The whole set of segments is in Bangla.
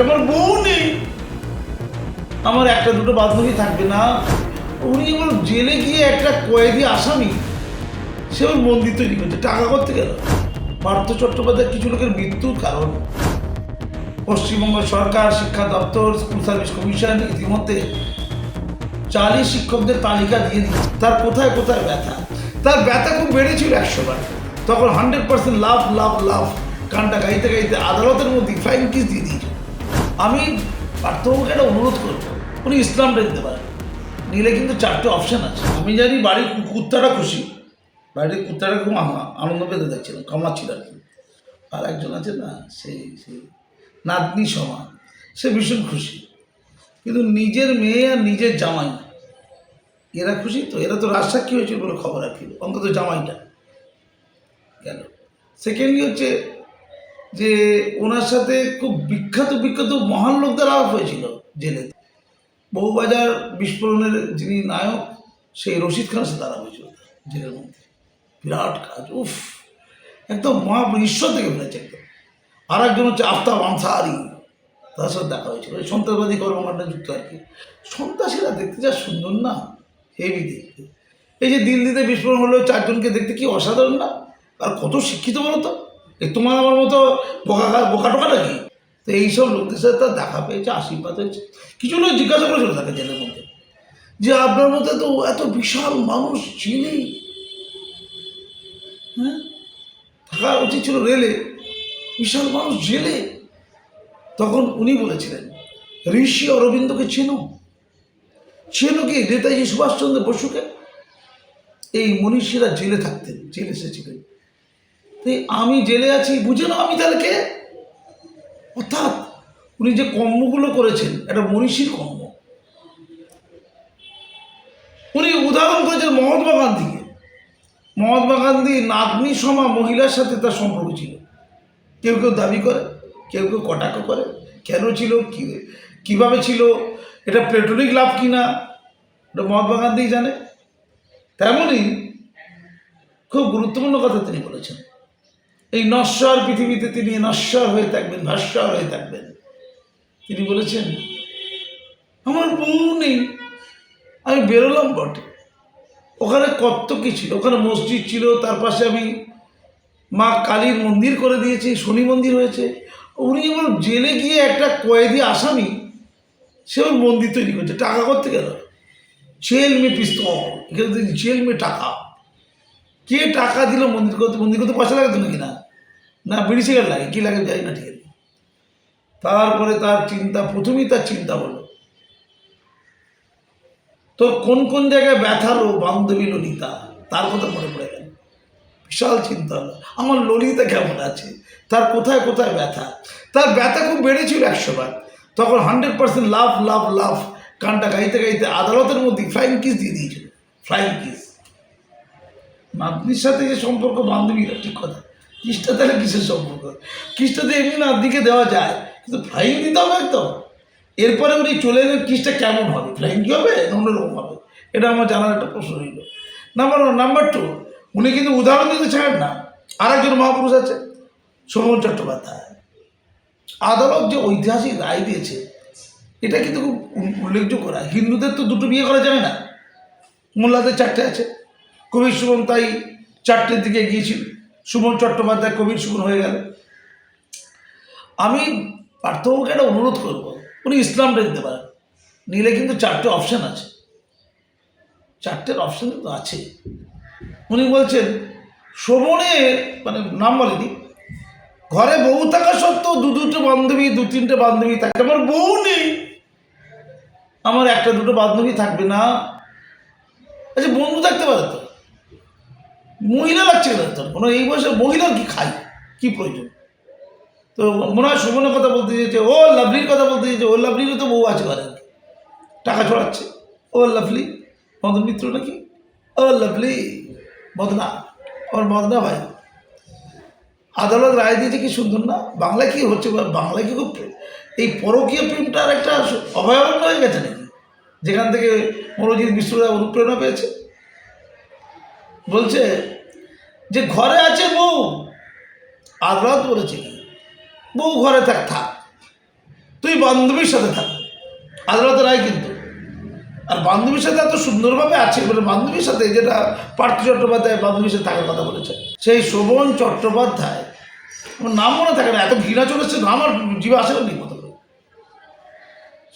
আমার বউ নেই। আমার একটা দুটো বান্ধবী থাকবে না। উনি আমার জেলে গিয়ে একটা কয়েদি আসামি। সে ওর মন্দির তৈরি করছে টাকা করতে গেল। পার্থ চট্টোপাধ্যায় কিছু লোকের মৃত্যুর কারণ। পশ্চিমবঙ্গ সরকার, শিক্ষা দপ্তর, স্কুল সার্ভিস কমিশন ইতিমধ্যে চালি শিক্ষকদের তালিকা দিয়ে দিচ্ছে তার কোথায় কোথায় ব্যথা? তার ব্যথা খুব বেড়েছিল একশো বার তখন হান্ড্রেড পার্সেন্ট লাভ লাভ লাভ। গানটা গাইতে গাইতে আদালতের মধ্যে ফাইন কিস দিয়ে আমি পার্থবাবুকে একটা অনুরোধ করব উনি ইসলামটা দিতে পারেন নিলে কিন্তু চারটে অপশান আছে। আমি জানি বাড়ির কুত্তাটা খুশি। বাড়ির কুত্তাটা খুব আনন্দ পেতে দেখছিলাম কামাচ্ছিল আর কি। আর একজন আছে না, সেই সেই নাতনি সমান সে ভীষণ খুশি। কিন্তু নিজের মেয়ে আর নিজের জামাই, এরা খুশি তো? এরা তো রাজসাক্ষী হয়েছিল বলে খবর আর কি, অন্তত জামাইটা গেল। সেকেন্ডলি হচ্ছে যে ওনার সাথে খুব বিখ্যাত বিখ্যাত মহান লোকদের আলাপ হয়েছিল জেলে। বউবাজার বিস্ফোরণের যিনি নায়ক, সেই রশিদ খানের সাথে আলাপ হয়েছিল জেলের মধ্যে। বিরাট কাজ, উফ! একদম মহা ঈশ্বর থেকে ফেলেছে একদম। আর একজন হচ্ছে আফতাব আনসারি, তার সাথে দেখা হয়েছিল। ওই সন্ত্রাসবাদী কর্মকাণ্ডে যুক্ত আর কি। সন্ত্রাসীরা দেখতে যা সুন্দর না হেভি দেখতে। এই যে দিল্লিতে বিস্ফোরণ হলো, চারজনকে দেখতে কি অসাধারণ না? আর কত শিক্ষিত বলো তো? এই তোমার আমার মতো বোকা বোকা টোকা নাকি? তো এইসব লোকদের সাথে তার দেখা পেয়েছে, আশীর্বাদ হয়েছে। কিছু লোক জিজ্ঞাসা করেছিল তাকে জেলের মধ্যে? যে আপনার মধ্যে তো এত বিশাল মানুষ ছিলেই হ্যাঁ? থাকা উচিত ছিল রেলে। বিশাল মানুষ জেলে। তখন উনি বলেছিলেন, ঋষি অরবিন্দকে চেনো? চেনো কি নেতাজি সুভাষচন্দ্র বসুকে? এই মনীষীরা জেলে থাকতেন, জেলে এসেছিলেন। আমি জেলে আছি, বুঝে না আমি তাহলে কে? অর্থাৎ উনি যে কর্মগুলো করেছেন, একটা মনীষীর কর্ম। উনি উদাহরণ করেছেন মহাত্মা গান্ধীকে। মহাত্মা গান্ধী নাতনি সমা মহিলার সাথে তার সম্পর্ক ছিল। কেউ কেউ দাবি করে, কেউ কেউ কটাক্ষ করে, কেন ছিল, কি, কীভাবে ছিল, এটা প্লেটনিক লাভ কি না, এটা মহাত্মা গান্ধী জানে। তেমনই খুব গুরুত্বপূর্ণ কথা তিনি বলেছেন। এই নশ্বর পৃথিবীতে তিনি নশ্বর হয়ে থাকবেন ভাস্বর হয়ে থাকবেন। তিনি বলেছেন, আমার বউ নেই, আমি বেরোলাম বটে। ওখানে কত কি ছিল, ওখানে মসজিদ ছিল, তার পাশে আমি মা কালীর মন্দির করে দিয়েছি, শনি মন্দির হয়েছে। উনি এবার জেলে গিয়ে একটা কয়েদি আসামি, সে ওর মন্দির তৈরি করছে, টাকা করতে গেল। জেল মে পিস্তল, এখানে জেল মে টাকা, কে টাকা দিল মন্দির করতে মন্দির করতে পয়সা লাগাতো নাকি না? না বিড়ি সিগারেট লাগে, কী লাগে জানি না, ঠিক আছে। তারপরে তার চিন্তা, প্রথমেই তার চিন্তা হলো তো কোন কোন জায়গায় ব্যথালো বান্ধবী ললিতা? তার কথা মনে পড়ে গেল। বিশাল চিন্তা হলো, আমার ললিতা কেমন আছে? তার কোথায় কোথায় ব্যথা? তার ব্যথা খুব বেড়েছিল একশো বার তখন হান্ড্রেড পার্সেন্ট লাভ লাভ লাভ গানটা গাইতে গাইতে আদালতের মধ্যে ফ্লাইং কিস দিয়ে দিয়েছিল। ফ্লাইং কিস নাতনির সাথে যে সম্পর্ক, বান্ধবীরা ঠিক কথা। কিসটা তাহলে কিসের সম্পর্ক? কিসটা তো এমনি দিকে দেওয়া যায়। কিন্তু ফ্লাইং দিতে হবে একদম এরপরে উনি চলে এলেন কিসটা কেমন হবে? ফ্লাইং কী হবে? না অন্যরকম হবে। এটা আমার জানার একটা প্রশ্ন রইল। নাম্বার ওয়ান নাম্বার টু উনি কিন্তু উদাহরণ দিতে ছাড়েন না। আর একজন মহাপুরুষ আছে শোভন চট্টোপাধ্যায়। আদালত যে ঐতিহাসিক রায় দিয়েছে, এটা কিন্তু খুব উল- উল্লেখযোগ্য রায়। হিন্দুদের তো দুটো বিয়ে করা যাবে না। মোল্লাদের চারটে আছে। কবির সুমন তাই চারটের দিকে গিয়েছিল সুমন চট্টোপাধ্যায়, কবির সুমন হয়ে গেল। আমি পার্থবাবুকে একটা অনুরোধ করব, উনি ইসলামটা দিতে পারেন নিলে কিন্তু চারটে অপশান আছে। চারটের অপশান কিন্তু আছে। উনি বলছেন শোভনের মানে নাম বলেনি, ঘরে বউ থাকা সত্ত্বেও দু দুটো বান্ধবী, দু তিনটে বান্ধবী থাকে। আমার বউ নেই। আমার একটা দুটো বান্ধবী থাকবে না। আচ্ছা বন্ধু থাকতে পারে তো? মহিলা লাগছে কেন তোর। কোনো এই বয়সে মহিলা কি খায়? কি প্রয়োজন? তো মনে হয় সুমনের কথা বলতে চেয়েছে, ও লাভলির কথা বলতে চেয়েছে, ও লাভলিরও তো বউ আছে ঘরে। টাকা ছড়াচ্ছে। ও লাভলি, মদন মিত্র নাকি? ও লাভলি, মদনা আমার মদনা ভাই। আদালত রায় দিয়েছে কি সুন্দর না? বাংলায় কি হচ্ছে? বল? বাংলায় কি খুব এই পরকীয় প্রেমটার একটা অভয়ারণ্য হয়ে গেছে নাকি? যেখান থেকে মনোজিৎ মিশ্ররা অনুপ্রেরণা পেয়েছে। বলছে যে ঘরে আছে বউ। আদালত বলেছে কি বউ ঘরে থাক থাক। তুই বান্ধবীর সাথে থাক। আদালতের রায় কিন্তু। আর বান্ধবীর সাথে এত সুন্দরভাবে আছে মানে বান্ধবীর সাথে যেটা পার্থ চট্টোপাধ্যায় বান্ধবীর সাথে থাকার কথা বলেছে, সেই শোভন চট্টোপাধ্যায় আমার নাম মনে থাকে না, এত ঘৃণা চলেছে নাম আর জীবে আসে না ঠিক মতো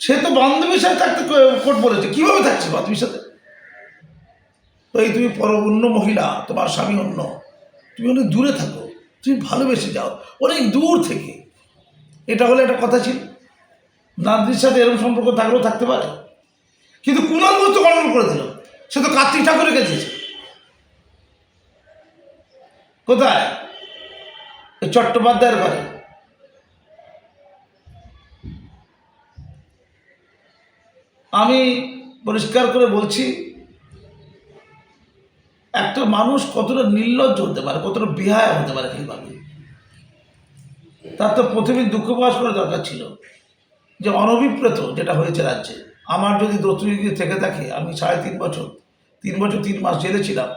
সে তো বান্ধবীর সাথে থাকতে কোর্ট বলেছে, কীভাবে থাকছে বান্ধবীর সাথে? এই তুমি পর অন্য মহিলা, তোমার স্বামী অন্য। তুমি অনেক দূরে থাকো, তুমি ভালোবেসে যাও, অনেক দূর থেকে। এটা হলে একটা কথা ছিল। নান্দির সাথে এরকম সম্পর্ক থাকলেও থাকতে পারে। কিন্তু কুণাল ঘোষ তো কন্ট্রোল করে দিল। সে তো কার্তিক ঠাকুরকে দিয়েছে কোথায়? চট্টোপাধ্যায়ের ঘরে আমি পরিষ্কার করে বলছি একটা মানুষ কতটা নির্লজ্জ হতে পারে, কতটা বিহায় হতে পারে কীভাবে তার তো প্রথমেই দুঃখ প্রকাশ করা দরকার ছিল যে অনভিপ্রেত যেটা হয়েছে রাজ্যে। আমার যদি দোষী থেকে থাকে, আমি সাড়ে তিন বছর তিন বছর তিন মাস জেলে ছিলাম।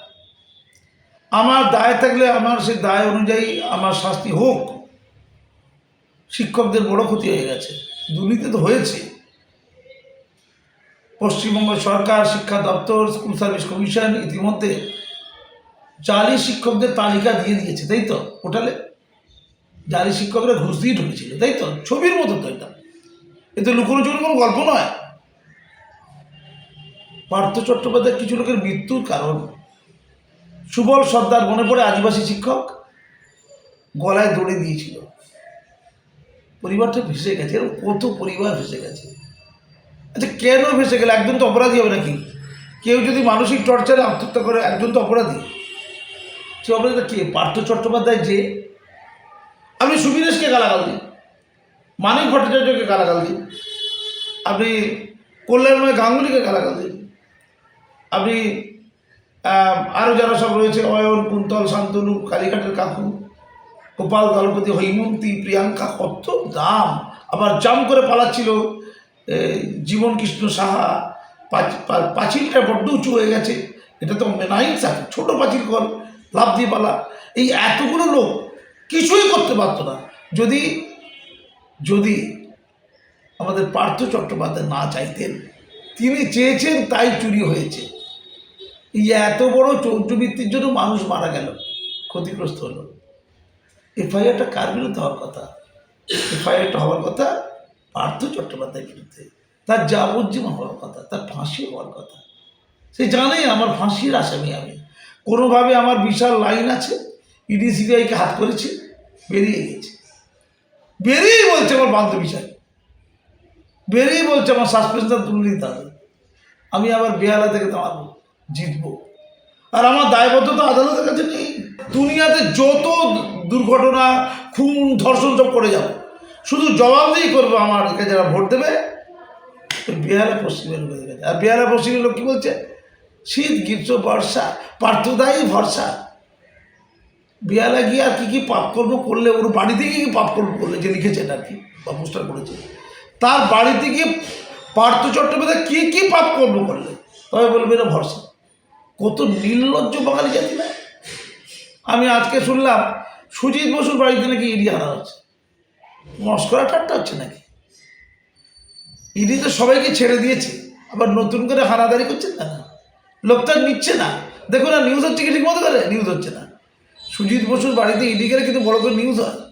আমার দায় থাকলে আমার সেই দায় অনুযায়ী আমার শাস্তি হোক, শিক্ষকদের বড় ক্ষতি হয়ে গেছে, দুর্নীতি তো হয়েছে। পশ্চিমবঙ্গ সরকার, শিক্ষা দপ্তর, স্কুল সার্ভিস কমিশন ইতিমধ্যে জালি শিক্ষকদের তালিকা দিয়ে দিয়েছে, তাই তো? পোর্টালে জালি শিক্ষকরা ঘুষ দিয়ে ঢুকেছিল, তাই তো? ছবির মতো তো এটা। এতে লুকোনো চুরি কোনো গল্প নয়। পার্থ চট্টোপাধ্যায় কিছু লোকের মৃত্যুর কারণ। সুবল সর্দার মনে পড়ে আদিবাসী শিক্ষক। গলায় দড়ি দিয়েছিল। পরিবারটা ভেসে গেছে, এরকম কত পরিবার ভেসে গেছে। আচ্ছা কেন ভেসে গেলে? একজন তো অপরাধী হবে নাকি? কেউ যদি মানসিক টর্চারে আত্মহত্যা করে, একজন তো অপরাধী। অপরাধীটা কে, পার্থ চট্টোপাধ্যায় যে? আপনি সুবিনেশকে গালাগাল দিন। মানিক ভট্টাচার্যকে গালাগাল দিন। আপনি কল্যাণময় গাঙ্গুলিকে গালাগাল দিন। আপনি আরও যারা সব রয়েছে, অয়ন, কুন্তল, শান্তনু, কালীঘাটের কাকু, গোপাল, দলপতি, হৈমন্তী, প্রিয়াঙ্কা, কত দাম। আবার জাম করে পালাচ্ছিল জীবন কৃষ্ণ সাহা। পাঁচ- পাঁচিলটা বড্ড উঁচু হয়ে গেছে। এটা তো মেনাইন থাকে ছোটো পাঁচিল কর লাভ দিয়ে পালা এই এতগুলো লোক কিছুই করতে পারতো না। যদি যদি আমাদের পার্থ চট্টোপাধ্যায় না চাইতেন, তিনি চেয়েছেন তাই চুরি হয়েছে। এই এত বড় চৌর্যবৃত্তির জন্য মানুষ মারা গেল, ক্ষতিগ্রস্ত হলো। এফআইআরটা কার বিরুদ্ধে হওয়ার কথা? এফআইআরটা হওয়ার কথা পার্থ চট্টোপাধ্যায়ের বিরুদ্ধে। তার যাবজ্জীবন হওয়ার কথা, তার ফাঁসি হওয়ার কথা। সে জানে আমার ফাঁসির আসামি আমি। কোনোভাবে আমার বিশাল লাইন আছে, ইডি সিবিআইকে হাত করেছে, বেরিয়ে গেছে। বেরিয়েই বলছে আমার বান্ধবী চাই বেরিয়েই বলছে আমার সাসপেন্সটা তুলে নিতে হবে। আমি আবার বেহালা থেকে তোমার জিতবো। আর আমার দায়বদ্ধতা আদালতের কাছে নেই। দুনিয়াতে যত দুর্ঘটনা, খুন, ধর্ষণ সব করে যাব। শুধু জবাবদিহি করব আমারকে যারা ভোট দেবে বিহারে কাছে। আর বিহারে পশ্চিমের লোক কী বলছে? শীত, গ্রীষ্ম, বর্ষা, পার্থদায়ী ভরসা। বিহারে গিয়ে আর কী কী পাপকর্ম করলে, ওর বাড়িতে গিয়ে কী পাপকর্ম করলে, যে লিখেছেন আর কি, বা পোস্টার করেছে তার বাড়িতে গিয়ে পার্থ চট্টোপাধ্যায় কী কী পাপকর্ম করলে, তবে বলবে এটা ভরসা। কত নির্লজ্জ বাঙালি জাতি না? আমি আজকে শুনলাম, সুজিত বসুর বাড়িতে নাকি ইডি হারা হচ্ছে। মস্করা ঠাট্টা হচ্ছে নাকি? ইডি তো সবাইকে ছেড়ে দিয়েছে, আবার নতুন করে হানাদারি করছে না না? লোকটা নিচ্ছে না। দেখো না নিউজ হচ্ছে কি ঠিক মতো করে? নিউজ হচ্ছে না। সুজিত বসুর বাড়িতে ইডি গেলে কিন্তু বড় করে নিউজ হয়।